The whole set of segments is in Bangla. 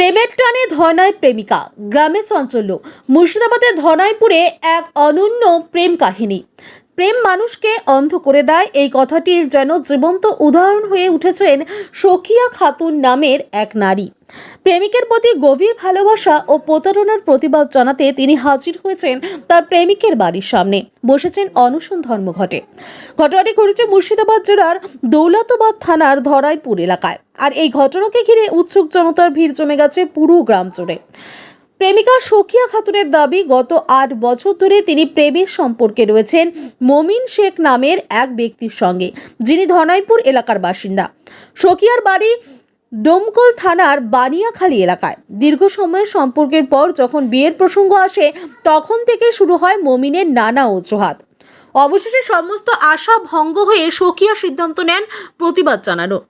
প্রেমের টানে ধনায় প্রেমিকা। গ্রামে চঞ্চল্য। মুর্শিদাবাদের ধনাইপুরে এক অনন্য প্রেম কাহিনী। প্রেম মানুষকে অন্ধ করে দেয়। এই কথাটির যেন জীবন্ত উদাহরণ হয়ে উঠেছেন সখিয়া খাতুন নামের এক নারী। প্রেমিকের প্রতি গভীর ভালোবাসা ও প্রতারণার প্রতিবাদ জানাতে তিনি হাজির হয়েছেন তার প্রেমিকের বাড়ির সামনে। বসেছেন অনশন ধর্মঘটে। ঘটনাটি ঘটেছে মুর্শিদাবাদ জেলার দৌলতাবাদ থানার ধরাইপুর এলাকায়। আর এই ঘটনাকে ঘিরে উৎসুক জনতার ভিড় জমে গেছে পুরো গ্রাম জুড়ে। প্রেমিকা সখিয়া খাতুনের দাবি, গত আট বছর ধরে তিনি প্রেমের সম্পর্কে রয়েছেন মমিন শেখ নামের এক ব্যক্তির সঙ্গে, যিনি ধনাইপুর এলাকার বাসিন্দা। সখিয়ার বাড়ি ডোমকল থানার বানিয়াখালী এলাকায়। দীর্ঘ সময়ের সম্পর্কের পর যখন বিয়ের প্রসঙ্গ আসে, তখন থেকে শুরু হয় মমিনের নানা অজুহাত। অবশেষে সমস্ত আশা ভঙ্গ হয়ে সখিয়া সিদ্ধান্ত নেন প্রতিবাদ জানানো।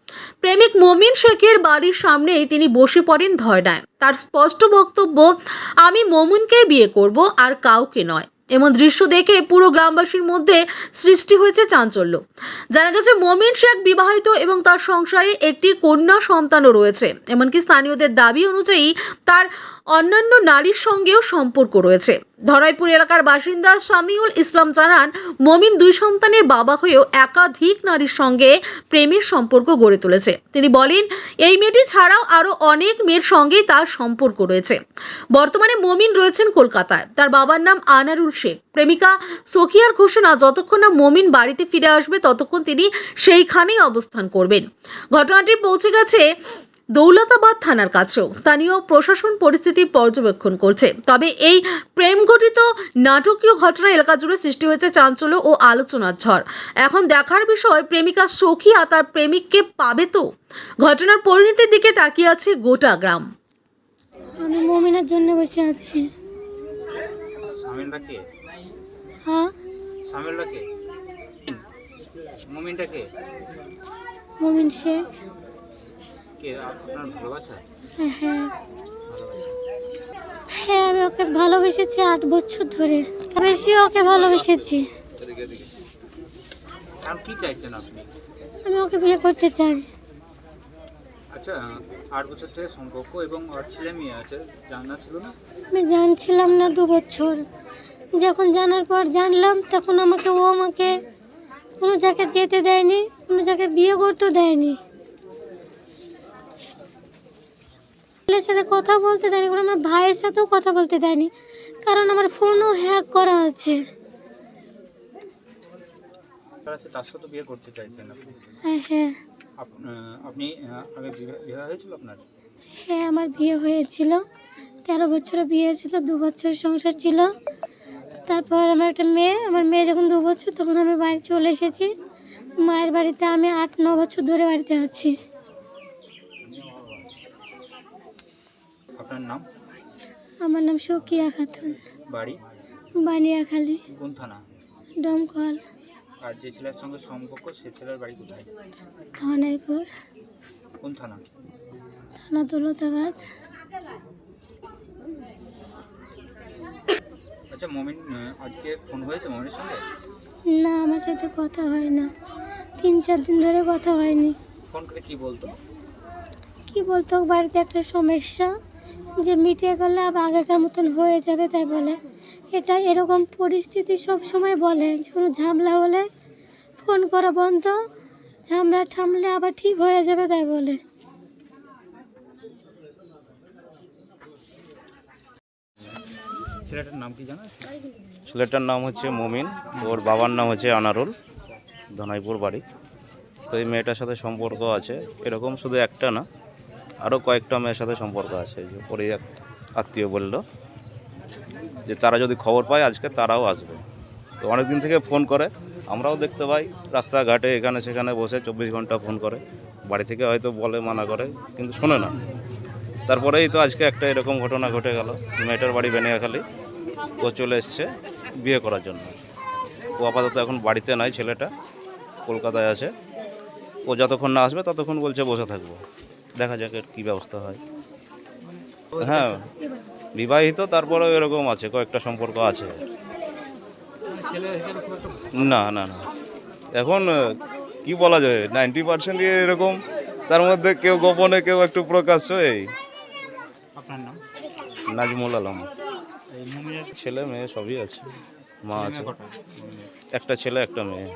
প্রেমিক মমিন শেখের বাড়ির সামনেই তিনি বসে পড়েন ধর্নায়। তার স্পষ্ট বক্তব্য, আমি মমিনকে বিয়ে করব আর কাউকে নয়। এমন দৃশ্য দেখে পুরো গ্রামবাসীর মধ্যে সৃষ্টি হয়েছে চাঞ্চল্য। জানা গেছে, মমিন শেখ বিবাহিত এবং তার সংসারে একটি কন্যা সন্তানও রয়েছে। এমনকি স্থানীয়দের দাবি অনুযায়ী তার অন্যান্য নারীর সঙ্গেও সম্পর্ক রয়েছে। ধরাইপুর এলাকার বাসিন্দা সামিউল ইসলাম জানান, মমিন দুই সন্তানের বাবা হয়েও একাধিক নারীর সঙ্গে প্রেমের সম্পর্ক গড়ে তুলেছে। তিনি বলেন, এই মেয়েটি ছাড়াও আরও অনেক মেয়ের সঙ্গেই তার সম্পর্ক রয়েছে। বর্তমানে মমিন রয়েছেন কলকাতায়। তার বাবার নাম আনারুল শেখ। প্রেমিকা সখিয়ার ঘোষণা যতক্ষণ না মমিন বাড়িতে ফিরে আসবে, ততক্ষণ তিনি সেইখানেই অবস্থান করবেন। ঘটনাটি পৌঁছে গেছে দৌলতাবাদ থানার কাছেও স্থানীয় প্রশাসন পরিস্থিতি পর্যবেক্ষণ করছে। তবে এই প্রেম ঘটিত নাটকীয় ঘটনা এলাকা জুড়ে সৃষ্টি হয়েছে চাঞ্চল্য ও আলোচনার ঝড়। এখন দেখার বিষয় প্রেমিকা সখিয়া তার প্রেমিককে পাবে তো? ঘটনার পরিণতির দিকে তাকিয়ে আছে গোটা গ্রাম। আমি মমিনের জন্য বসে আছি। সামিলটা কে? হ্যাঁ? সামিলটা কে? মুমিনটা কে? মমিন শেখ। কে আপনার ভালোবাসা? হ্যাঁ হ্যাঁ। হ্যাঁ আমি ওকে ভালোবেসেছি আট বছর ধরে। বেশি ওকে ভালোবেসেছি। আর কি চাইছেন আপনি? আমি ওকে বিয়ে করতে চাই। আচ্ছা আট বছর থেকে সম্পর্ক এবং ওর ছেলে মেয়ে আছে জানা ছিল না? আমি জানছিলাম না দু বছর। যখন জানার পর জানলাম তখন আমাকে ও আমাকে কোনো জায়গায় যেতে দেয়নি কোনো জায়গায় বিয়ে করতেও দেয়নি। ছেলের সাথে কথা বলতে দেয়নি কোনো আমার ভাইয়ের সাথেও কথা বলতে দেয়নি কারণ আমার ফোনও হ্যাক করা আছে। তার সাথে বিয়ে করতে চাইছেন আপনি? হ্যাঁ হ্যাঁ। আপনি আগে বিবাহ- বিবাহ হয়েছিল আপনার? হ্যাঁ আমার বিয়ে হয়েছিল। তেরো বছরে বিয়ে দু বছর সংসার ছিল। তারপর আমার একটা মেয়ে আমার মেয়ে যখন দু বছর তখন আমি বাড়ি চলে এসেছি। মায়ের বাড়িতে আমি আট ন বছর ধরে বাড়িতে আছি। আপনার নাম? আমার নাম সকিয়া খাতুন। বাড়ি? বানিয়াখালী। কোন থানা? ডমকল আর যে ছেলের সঙ্গে সম্পর্ক সে ছেলের বাড়ি কোথায়? ধনাইপুর কোন থানা? থানা দৌলতাবাদ। আচ্ছা মমিন আজকে ফোন হয়েছে মমিনের সঙ্গে? না আমার সাথে কথা হয় না। তিন চার দিন ধরে কথা হয়নি। ফোন করে কি বলতো? কি বলতো বাড়িতে একটা সমস্যা। যে মিটিয়ে গেলে আবার আগেকার মতন হয়ে যাবে তাই বলে। এটা এরকম পরিস্থিতি সব সময় বলে। যে কোনো ঝামেলা হলে ফোন করা বন্ধ ঝামেলা ঠামলে আবার ঠিক হয়ে যাবে তাই বলে। ছেলেটার নাম কি জানা? ছেলেটার নাম হচ্ছে মমিন। ওর বাবার নাম হচ্ছে আনারুল ধনাইপুর বাড়ি। তো এই মেয়েটার সাথে সম্পর্ক আছে। এরকম শুধু একটা না আরও কয়েকটা মেয়ের সাথে সম্পর্ক আছে পরে এক আত্মীয় বলল যে তারা যদি খবর পায় আজকে তারাও আসবে। তো অনেক দিন থেকে ফোন করে, আমরাও দেখতে পাই, রাস্তাঘাটে এখানে সেখানে বসে চব্বিশ ঘণ্টা ফোন করে। বাড়ি থেকে হয়তো বলে, মানা করে, কিন্তু শোনে না। তারপরেই তো আজকে একটা এরকম ঘটনা ঘটে গেল, মেয়েটার বাড়ি বেনিয়াখালী। ও চলে এসছে বিয়ে করার জন্য। ও আপাতত এখন বাড়িতে নাই, ছেলেটা কলকাতায় আছে। ও যতক্ষণ না আসবে, ততক্ষণ বলছে বসে থাকব। দেখা যাক এর কী ব্যবস্থা হয়। হ্যাঁ। বিবাহিত তারপরেও এরকম আছে কয়েকটা সম্পর্ক আছে। না না না। এখন কি বলা যায় নাইনটি পার্সেন্ট এরকম তার মধ্যে কেউ গোপনে কেউ একটু প্রকাশ এই। নাজমুল আলম। ছেলে মেয়ে সবই আছে মা আছে? একটা ছেলে একটা মেয়ে।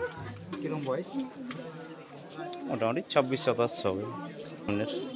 মোটামুটি ছাব্বিশ সাতাশ হবে। menit.